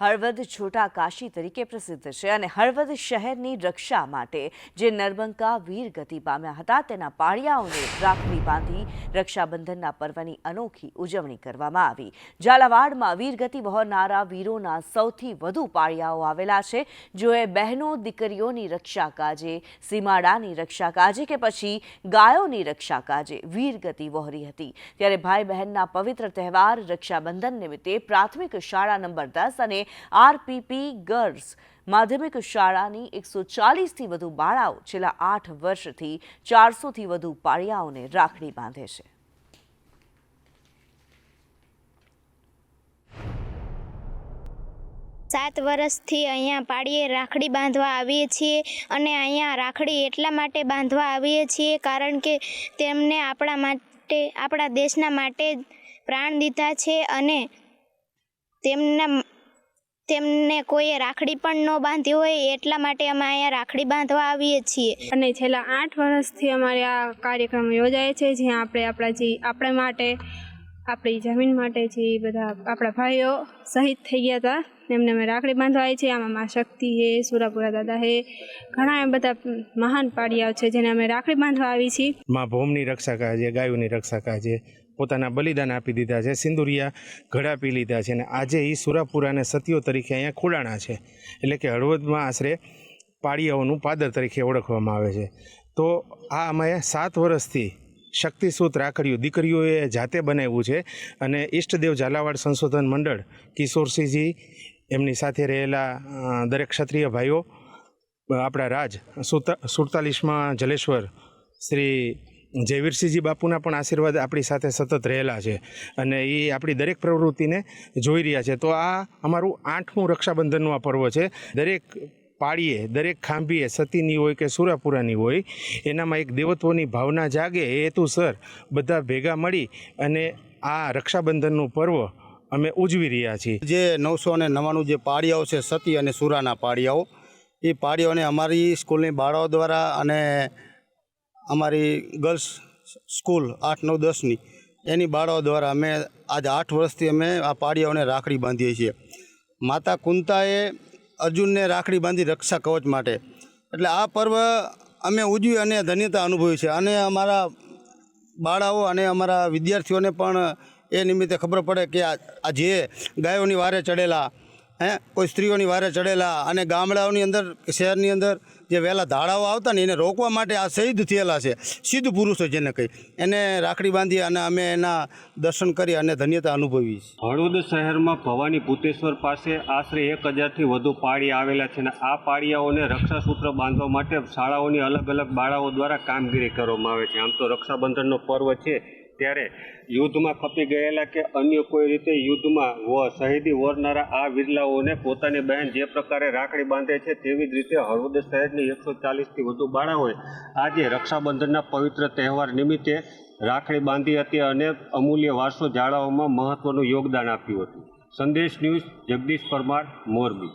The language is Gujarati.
હળવદ છોટા કાશી તરીકે પ્રસિદ્ધ છે અને હળવદ શહેરની રક્ષા માટે જે નરબંકા વીર ગતિ પામ્યા હતા, તેના પાળિયાઓને રાખડી બાંધી રક્ષાબંધનના પર્વની અનોખી ઉજવણી કરવામાં આવી. ઝાલાવાડમાં વીરગતિ વહોરનારા વીરોના સૌથી વધુ પાળિયાઓ આવેલા છે, જોએ બહેનો દીકરીઓની રક્ષા કાજે, સીમાડાની રક્ષા કાજે કે પછી ગાયોની રક્ષા કાજે વીરગતિ વહોરી હતી. ત્યારે ભાઈ બહેનના પવિત્ર તહેવાર રક્ષાબંધન નિમિત્તે પ્રાથમિક શાળા નંબર દસ અને આરપીપી ગર્લ્સ માધ્યમિક શાળાની એકસો ચાલીસથી વધુ બાળાઓ છેલ્લા આઠ વર્ષથી ચારસોથી વધુ પાળિયાઓને રાખડી બાંધે છે. સાત વર્ષથી અહીંયા પાડીએ રાખડી બાંધવા આવીએ છીએ અને અહીંયા રાખડી એટલા માટે બાંધવા આવીએ છીએ કારણ કે તેમને આપણા માટે, આપણા દેશના માટે પ્રાણ દીધા છે અને તેમના તેમને કોઈએ રાખડી પણ ન બાંધી હોય એટલા માટે અમે અહીંયા રાખડી બાંધવા આવીએ છીએ. અને છેલ્લા આઠ વર્ષથી અમારે આ કાર્યક્રમ યોજાય છે જ્યાં આપણે આપણા જે આપણા માટે આપણી જમીન માટે જે બધા આપણા ભાઈઓ શહીદ થઈ ગયા હતા એમને અમે રાખડી બાંધવા આવી છે. આમાં મા શક્તિ હે સુરાપુરા દાદા હે ઘણા એમ બધા મહાન પાડિયાઓ છે જેને અમે રાખડી બાંધવા આવી છીએ. મા ભૂમની રક્ષા કાજે ગાયોની રક્ષા કાજે પોતાના બલિદાન આપી દીધા છે, સિંદુરિયા ઘડા પી લીધા છે અને આજે એ સુરાપુરા અને સતીઓ તરીકે અહીંયા ખોડાણા છે. એટલે કે હળવદમાં આશરે પાળિયાઓનું પાદર તરીકે ઓળખવામાં આવે છે. તો આ અમે સાત વર્ષથી શક્તિસૂત રાખડીઓ દીકરીઓએ જાતે બનાવ્યું છે અને ઈષ્ટદેવ ઝાલાવાડ સંશોધન મંડળ કિશોરસિંહજી એમની સાથે રહેલા દરેક ક્ષત્રિય ભાઈઓ, આપણા રાજ સુતા સુડતાલીસમાં જલેશ્વર શ્રી જયવીરસિંહજી બાપુના પણ આશીર્વાદ આપણી સાથે સતત રહેલા છે અને એ આપણી દરેક પ્રવૃત્તિને જોઈ રહ્યા છે. તો આ અમારું આઠમું રક્ષાબંધનનું આ પર્વ છે. દરેક પાળીએ, દરેક ખાંભીએ, સતીની હોય કે સુરાપુરાની હોય, એનામાં એક દેવત્વની ભાવના જાગે. એ હેતુસર બધા ભેગા મળી અને આ રક્ષાબંધનનું પર્વ અમે ઉજવી રહ્યા છીએ. જે નવસો અને નવ્વાણું જે પાળિયાઓ છે, સતી અને સુરાના પાળિયાઓ, એ પાળિયાઓને અમારી સ્કૂલની બાળાઓ દ્વારા અને અમારી ગર્લ્સ સ્કૂલ આઠ, નવ દસની એની બાળાઓ દ્વારા અમે આજ આઠ વર્ષથી અમે આ પાળિયાઓને રાખડી બાંધીએ છીએ. માતા કુંતાએ અર્જુનને રાખડી બાંધી રક્ષા કવચ માટે. એટલે આ પર્વ અમે ઉજવી અને ધન્યતા અનુભવી છે. અને અમારા બાળાઓ અને અમારા વિદ્યાર્થીઓને પણ એ નિમિત્તે ખબર પડે કે આ જે ગાયોની વારે ચડેલા, હે, કોઈ સ્ત્રીઓની વારે ચડેલા અને ગામડાઓની અંદર, શહેરની અંદર જે વહેલા ધાડાઓ આવતા ને એને રોકવા માટે આ શહીદ થયેલા છે. સિદ્ધ પુરુષો જેને કહી. એને રાખડી બાંધી અને અમે એના દર્શન કરી અને ધન્યતા અનુભવી છે. હળવદ શહેરમાં ભવાની ભૂતેશ્વર પાસે આશરે એક હજારથી વધુ પાળી આવેલા છે અને આ પાળિયાઓને રક્ષાસૂત્ર બાંધવા માટે શાળાઓની અલગ અલગ બાળાઓ દ્વારા કામગીરી કરવામાં આવે છે. આમ તો રક્ષાબંધનનો પર્વ છે. ત્યારે યુદ્ધમાં ખપી ગયેલા કે અન્ય કોઈ રીતે યુદ્ધમાં વ શહીદી વરનારા આ વિરલાઓને પોતાની બહેન જે પ્રકારે રાખડી બાંધે છે તેવી જ રીતે હળવદ શહેરની એકસો ચાલીસથી વધુ બાળાઓએ આજે રક્ષાબંધનના પવિત્ર તહેવાર નિમિત્તે રાખડી બાંધી હતી અને અમૂલ્ય વારસો જાળવવામાં મહત્વનું યોગદાન આપ્યું હતું. સંદેશ ન્યૂઝ જગદીશ પરમાર, મોરબી.